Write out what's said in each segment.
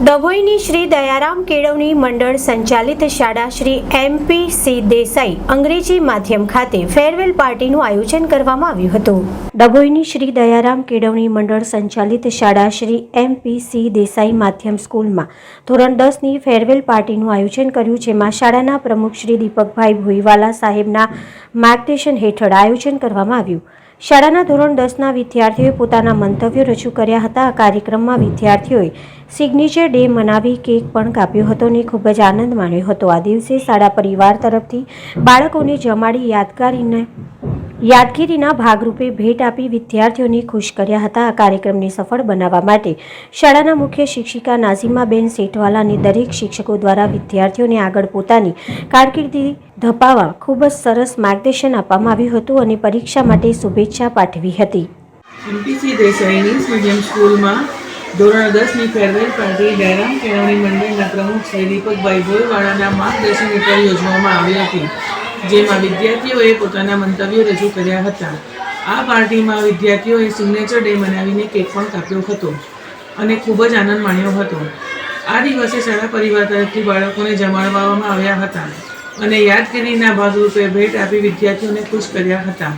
ડભોઈની શ્રી દયારામ કેળવણી મંડળ સંચાલિત શાળા શ્રી એમપી સી દેસાઈ અંગ્રેજી માધ્યમ ખાતે ફેરવેલ પાર્ટીનું આયોજન કરવામાં આવ્યું હતું. ડભોઈની શ્રી દયારામ કેળવણી મંડળ સંચાલિત શાળા શ્રી એમપી સી દેસાઈ માધ્યમ સ્કૂલમાં ધોરણ દસની ફેરવેલ પાર્ટીનું આયોજન કર્યું, જેમાં શાળાના પ્રમુખ શ્રી દીપકભાઈ ભોઈવાલા સાહેબના માર્ગદર્શન હેઠળ આયોજન કરવામાં આવ્યું. શાળાના ધોરણ દસના વિદ્યાર્થીઓએ પોતાના મંતવ્યો રજૂ કર્યા હતા. આ કાર્યક્રમમાં વિદ્યાર્થીઓએ સિગ્નેચર ડે મનાવી કેક પણ કાપ્યો હતો અને ખૂબ જ આનંદ માણ્યો હતો. આ દિવસે શાળા પરિવાર તરફથી બાળકોને જમાડી યાદગારીને યાદગીરીના ભાગરૂપે ભેટ આપી વિદ્યાર્થીઓને ખુશ કર્યા હતા. આ કાર્યક્રમને સફળ બનાવવા માટે શાળાના મુખ્ય શિક્ષિકા નાઝીમાબેન સેઠવાલા અને દરેક શિક્ષકો દ્વારા વિદ્યાર્થીઓને આગળ પોતાની કારકિર્દી ધપાવવા ખૂબ જ સરસ માર્ગદર્શન આપવામાં આવ્યું હતું અને પરીક્ષા માટે શુભેચ્છા પાઠવી હતી. ધોરણ દસની ફેરવેલ પાર્ટી દયારામ કેળવણી મંડળના પ્રમુખ શ્રી દીપકભાઈ ભોયવાળાના માર્ગદર્શન હેઠળ યોજવામાં આવી હતી. જેમાં વિદ્યાર્થીઓએ પોતાના મંતવ્યો રજૂ કર્યા હતા. આ પાર્ટીમાં વિદ્યાર્થીઓએ સિગ્નેચર ડે મનાવીને કેક પણ કાપ્યો હતો અને ખૂબ જ આનંદ માણ્યો હતો. આ દિવસે શાળા પરિવાર તરફથી બાળકોને જમાડવામાં આવ્યા હતા અને યાદગીરીના ભાગરૂપે ભેટ આપી વિદ્યાર્થીઓને ખુશ કર્યા હતા.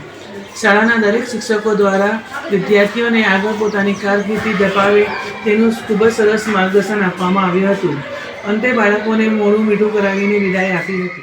શાળાના દરેક શિક્ષકો દ્વારા વિદ્યાર્થીઓને આગળ પોતાની કારકિર્દી દપાવે તેનું ખૂબ જ સરસ માર્ગદર્શન આપવામાં આવ્યું હતું. અંતે બાળકોને મોડું મીઠું કરાવીને વિદાય આપી હતી.